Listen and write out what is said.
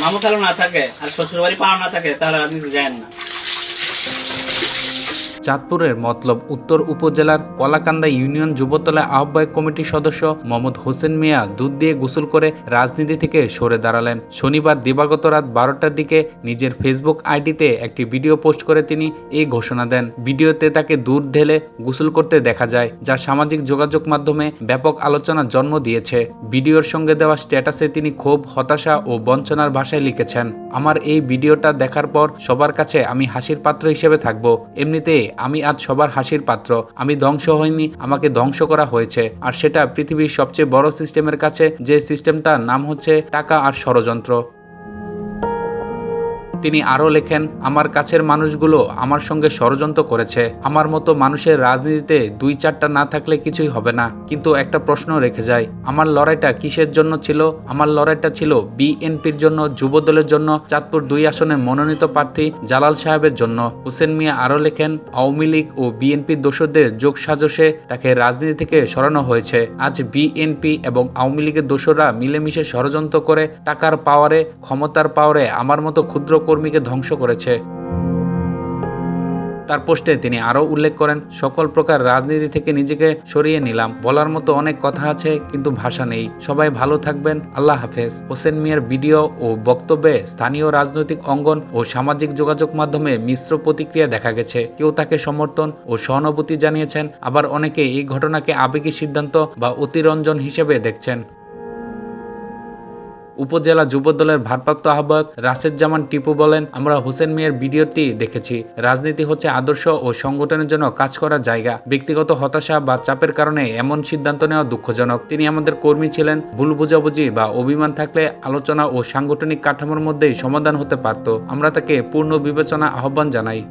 মামু খেলা না থাকে আর শ্বশুর বাড়ি পাওয়া না থাকে তাহলে আপনি যায় না। চাঁদপুরের মতলব উত্তর উপজেলার কলাকান্দা ইউনিয়ন যুবতলা আহ্বায়ক কমিটির সদস্য মোহাম্মদ হোসেন মিয়া দুধ দিয়ে গোসল করে রাজনীতি থেকে সরে দাঁড়ালেন। শনিবার দিবাগত রাত বারোটার দিকে নিজের ফেসবুক আইডিতে একটি ভিডিও পোস্ট করে তিনি এই ঘোষণা দেন। ভিডিওতে তাকে দুধ ঢেলে গোসল করতে দেখা যায়, যা সামাজিক যোগাযোগ মাধ্যমে ব্যাপক আলোচনার জন্ম দিয়েছে। ভিডিওর সঙ্গে দেওয়া স্ট্যাটাসে তিনি ক্ষোভ, হতাশা ও বঞ্চনার ভাষায় লিখেছেন, আমার এই ভিডিওটা দেখার পর সবার কাছে আমি হাসির পাত্র হিসেবে থাকব। এমনিতে আমি আজ সবার হাসির পাত্র। আমি ধ্বংস হইনি, আমাকে ধ্বংস করা হয়েছে। আর সেটা পৃথিবীর সবচেয়ে বড় সিস্টেমের কাছে যে সিস্টেমটার নাম হচ্ছে টাকা আর ষড়যন্ত্র। তিনি আরও লেখেন, আমার কাছের মানুষগুলো আমার সঙ্গে ষড়যন্ত্র করেছে। আমার মতো মানুষের রাজনীতিতে দুই চারটা না থাকলে কিছুই হবে না। কিন্তু একটা প্রশ্ন রেখে যায়, আমার লড়াইটা কিসের জন্য ছিল? আমার লড়াইটা ছিল বিএনপির জন্য, যুবদলের জন্য, চাঁদপুর দুই আসনে মনোনীত প্রার্থী জালাল সাহেবের জন্য। হোসেন মিয়া আরও লেখেন, আওয়ামী লীগ ও বিএনপির দোষরদের যোগ সাজসে তাকে রাজনীতি থেকে সরানো হয়েছে। আজ বিএনপি এবং আওয়ামী লীগের দোষররা মিলেমিশে ষড়যন্ত্র করে টাকার পাওয়ারে, ক্ষমতার পাওয়ারে আমার মতো ক্ষুদ্র কর্মীকে ধ্বংস করেছে। তার পোস্টে তিনি আরও উল্লেখ করেন, সকল প্রকার রাজনীতি থেকে নিজেকে সরিয়ে নিলাম। বলার মতো অনেক কথা আছে, কিন্তু ভাষা নেই। সবাই ভালো থাকবেন। আল্লাহ হাফেজ। হোসেন মিয়ার ভিডিও ও বক্তব্যে স্থানীয় রাজনৈতিক অঙ্গন ও সামাজিক যোগাযোগ মাধ্যমে মিশ্র প্রতিক্রিয়া দেখা গেছে। কেউ তাকে সমর্থন ও সহানুভূতি জানিয়েছেন, আবার অনেকে এই ঘটনাকে আবেগী সিদ্ধান্ত বা অতিরঞ্জন হিসেবে দেখছেন। উপজেলা যুবদলের ভারপ্রাপ্ত আহ্বায়ক রাশেদ জামান টিপু বলেন, আমরা হোসেন মিয়ার ভিডিওটি দেখেছি। রাজনীতি হচ্ছে আদর্শ ও সংগঠনের জন্য কাজ করার জায়গা। ব্যক্তিগত হতাশা বা চাপের কারণে এমন সিদ্ধান্ত নেওয়া দুঃখজনক। তিনি আমাদের কর্মী ছিলেন, ভুল বুঝাবুঝি বা অভিমান থাকলে আলোচনা ও সাংগঠনিক কাঠামোর মধ্যেই সমাধান হতে পারত। আমরা তাকে পূর্ণ বিবেচনা আহ্বান জানাই।